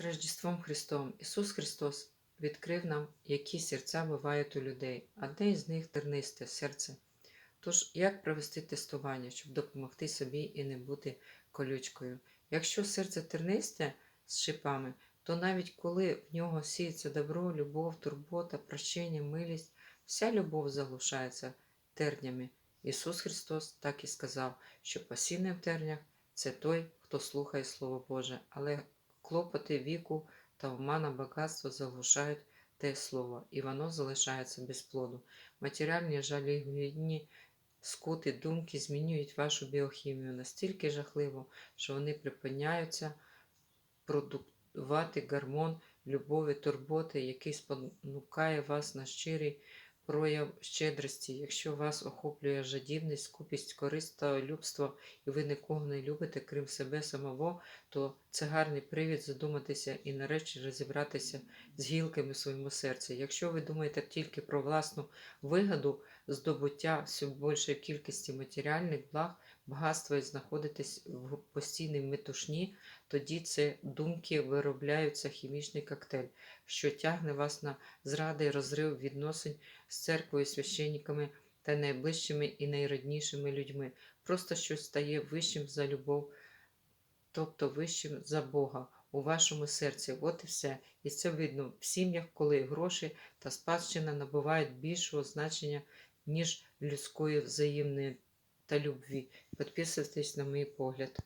З Рождеством Христом Ісус Христос відкрив нам, які серця бувають у людей. Одне із них тернисте серце. Тож, як провести тестування, щоб допомогти собі і не бути колючкою? Якщо серце тернисте з шипами, то навіть коли в нього сіється добро, любов, турбота, прощення, милість, вся любов заглушається тернями. Ісус Христос так і сказав, що пасівний в тернях це той, хто слухає Слово Боже, але клопоти віку та обмана багатства заглушають те слово, і воно залишається без плоду. Матеріальні жалюгідні скути думки змінюють вашу біохімію настільки жахливо, що вони припиняються продукувати гормон любові, турботи, який спонукає вас на щирий прояв щедрості. Якщо вас охоплює жадібність, скупість, користь та любство, і ви нікого не любите, крім себе самого, то це гарний привід задуматися і нарешті розібратися з гілками в своєму серці. Якщо ви думаєте тільки про власну вигоду, здобуття все більшої кількості матеріальних благ, багатства і знаходитесь в постійній метушні, тоді це думки виробляються хімічний коктейль, що тягне вас на зради і розрив відносин з церквою, священниками та найближчими і найріднішими людьми. Просто щось стає вищим за любов, тобто вищим за Бога у вашому серці. От і все. І це видно в сім'ях, коли гроші та спадщина набувають більшого значення, ніж людської взаємної та любві. Підписуйтесь на мій погляд.